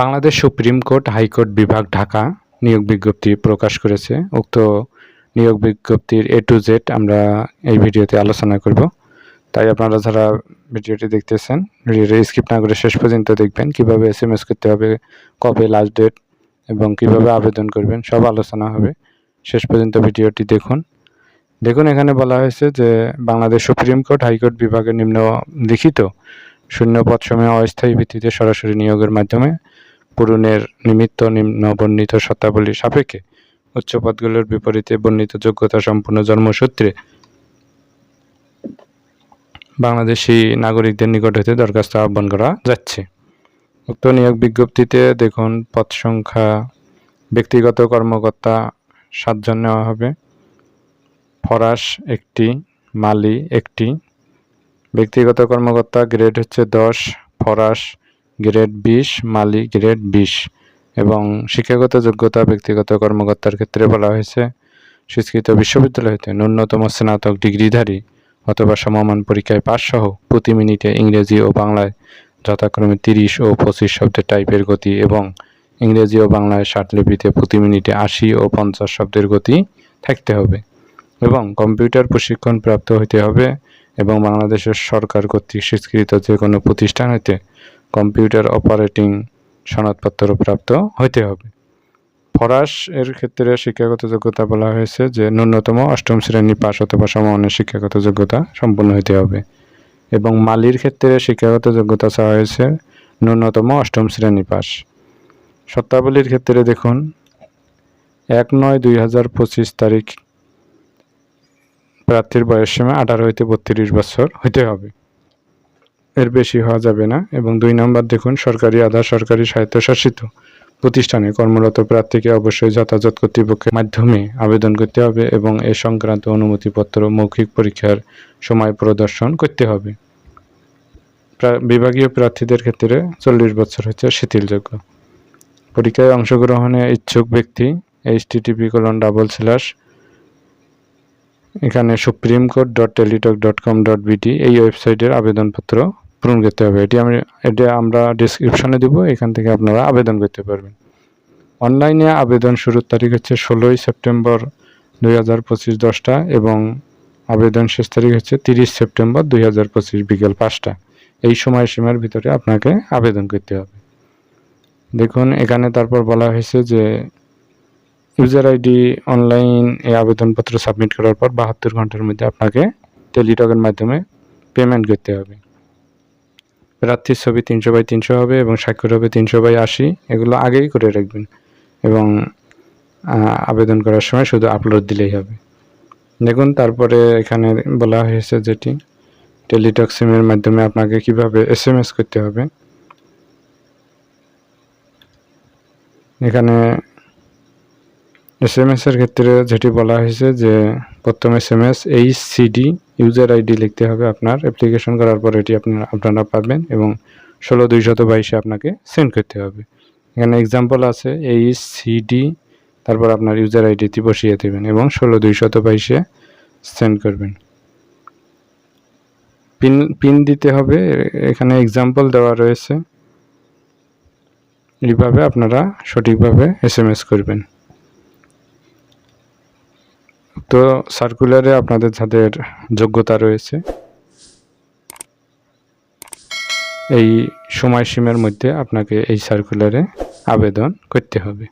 Bangladesh supreme court high court বিভাগ ঢাকা নিয়োগ বিজ্ঞপ্তি প্রকাশ করেছে। উক্ত নিয়োগ বিজ্ঞপ্তির এ টু জেড আমরা এই ভিডিওতে আলোচনা করব। তাই আপনারা যারা ভিডিওটি দেখতেছেন, ভিডিওটি স্কিপ না করে শেষ পর্যন্ত দেখবেন। কীভাবে এস এম এস করতে হবে, কবে লাস্ট ডেট এবং কীভাবে আবেদন করবেন, সব আলোচনা হবে। শেষ পর্যন্ত ভিডিওটি দেখুন। দেখুন, এখানে বলা হয়েছে যে বাংলাদেশ সুপ্রিম কোর্ট হাইকোর্ট বিভাগের নিম্ন লিখিত শূন্য সময় অস্থায়ী ভিত্তিতে সরাসরি নিয়োগের মাধ্যমে পূরণের নিমিত্ত নিম্ন বর্ণিত শর্তাবলী সাপেক্ষে উচ্চ পদগুলোর বিপরীতে বর্ণিত যোগ্যতা সম্পূর্ণ জন্মসূত্রে বাংলাদেশি নাগরিকদের নিকট হতে দরখাস্ত আহ্বান করা যাচ্ছে। উক্ত নিয়োগ বিজ্ঞপ্তিতে দেখুন, পদ সংখ্যা, ব্যক্তিগত কর্মকর্তা সাতজন নেওয়া হবে। ফরাস একটি, মালি একটি। ব্যক্তিগত কর্মকর্তা গ্রেড হচ্ছে দশ, ফরাস গ্রেড বিশ মালি গ্রেড বিশ এবং শিক্ষাগত যোগ্যতা, ব্যক্তিগত কর্মকর্তার ক্ষেত্রে বলা হয়েছে স্বীকৃত বিশ্ববিদ্যালয় হতে ন্যূনতম স্নাতক ডিগ্রিধারী অথবা সমমান পরীক্ষায় পাস সহ প্রতি মিনিটে ইংরেজি ও বাংলায় যথাক্রমে তিরিশ ও পঁচিশ শব্দের টাইপের গতি এবং ইংরেজি ও বাংলায় লিপিতে প্রতি মিনিটে আশি ও পঞ্চাশ শব্দের গতি থাকতে হবে এবং কম্পিউটার প্রশিক্ষণ প্রাপ্ত হতে হবে এবং বাংলাদেশের সরকার কর্তৃক স্বীকৃত যে কোনো প্রতিষ্ঠান হতে কম্পিউটার অপারেটিং সনদপত্র প্রাপ্ত হতে হবে। ফরাস এর ক্ষেত্রে শিক্ষাগত যোগ্যতা বলা হয়েছে যে, ন্যূনতম অষ্টম শ্রেণি পাস অথবা সমমানের শিক্ষাগত যোগ্যতা সম্পন্ন হতে হবে। এবং মালির ক্ষেত্রে শিক্ষাগত যোগ্যতা চাওয়া হয়েছে ন্যূনতম অষ্টম শ্রেণি পাস শর্তাবলীর ক্ষেত্রে দেখুন, এক নয় দুই হাজার পঁচিশ তারিখ প্রার্থীর বয়স সীমা আঠারো হইতে বত্রিশ বছর হইতে হবে। এর বেশি হওয়া যাবে না এবং দুই নম্বর দেখুন, সরকারি আধা সরকারি স্বায়ত্তশাসিত প্রতিষ্ঠানে কর্মরত প্রার্থীকে অবশ্যই যথাযথ কর্তৃপক্ষের মাধ্যমে আবেদন করতে হবে এবং এ সংক্রান্ত অনুমতিপত্র মৌখিক পরীক্ষার সময় প্রদর্শন করতে হবে। বিভাগীয় প্রার্থীদের ক্ষেত্রে চল্লিশ বছর হচ্ছে শিথিলযোগ্য। পরীক্ষায় অংশগ্রহণে ইচ্ছুক ব্যক্তি H TTP colon double slash এখানে supreme court dot Teletalk dot com dot BD এই ওয়েবসাইটের আবেদনপত্র পূরণ করতে হবে। এটি আমি এটা আমরা ডিসক্রিপশনে দিব, এখান থেকে আপনারা আবেদন করতে পারবেন। অনলাইনে আবেদন শুরুর তারিখ হচ্ছে ষোলোই সেপ্টেম্বর দুই হাজার পঁচিশ দশটা এবং আবেদন শেষ তারিখ হচ্ছে তিরিশ সেপ্টেম্বর দুই হাজার পঁচিশ বিকেল পাঁচটা। এই সময়সীমার ভিতরে আপনাকে আবেদন করতে হবে। দেখুন, এখানে তারপর বলা হয়েছে যে ইউজার আইডি অনলাইন এই আবেদনপত্র সাবমিট করার পর বাহাত্তর ঘণ্টার মধ্যে আপনাকে টেলিটকের মাধ্যমে পেমেন্ট করতে হবে। প্রার্থীর ছবি তিনশো বাই তিনশো হবে এবং স্বাক্ষর হবে তিনশো বাই আশি। এগুলো আগেই করে রাখবেন। এবং আবেদন করার সময় শুধু আপলোড দিলেই হবে। দেখুন, তারপরে এখানে বলা হয়েছে যেটি টেলিটক সিমের মাধ্যমে আপনাকে কীভাবে এস এম এস করতে হবে। এখানে এস এম এস এর ক্ষেত্রে যেটি বলা হয়েছে যে প্রথম S M S H CD user ID লিখতে হবে আপনার। অ্যাপ্লিকেশন করার পর এটি আপনারা আপনারা পাবেন এবং ষোলো দুইশত বাইশে আপনাকে সেন্ড করতে হবে। এখানে এক্সাম্পল আছে এইচ সিডি তারপর আপনার ইউজার আইডিটি বসিয়ে দেবেন এবং ষোলো দুইশত বাইশে সেন্ড করবেন। পিন পিন দিতে হবে, এখানে এক্সাম্পল দেওয়া রয়েছে। এইভাবে আপনারা সঠিকভাবে এস এম এস করবেন। তো সার্কুলারে আপনাদের যাদের যোগ্যতা রয়েছে। এই সময়সীমার মধ্যে আপনাকে এই সার্কুলারে আবেদন করতে হবে।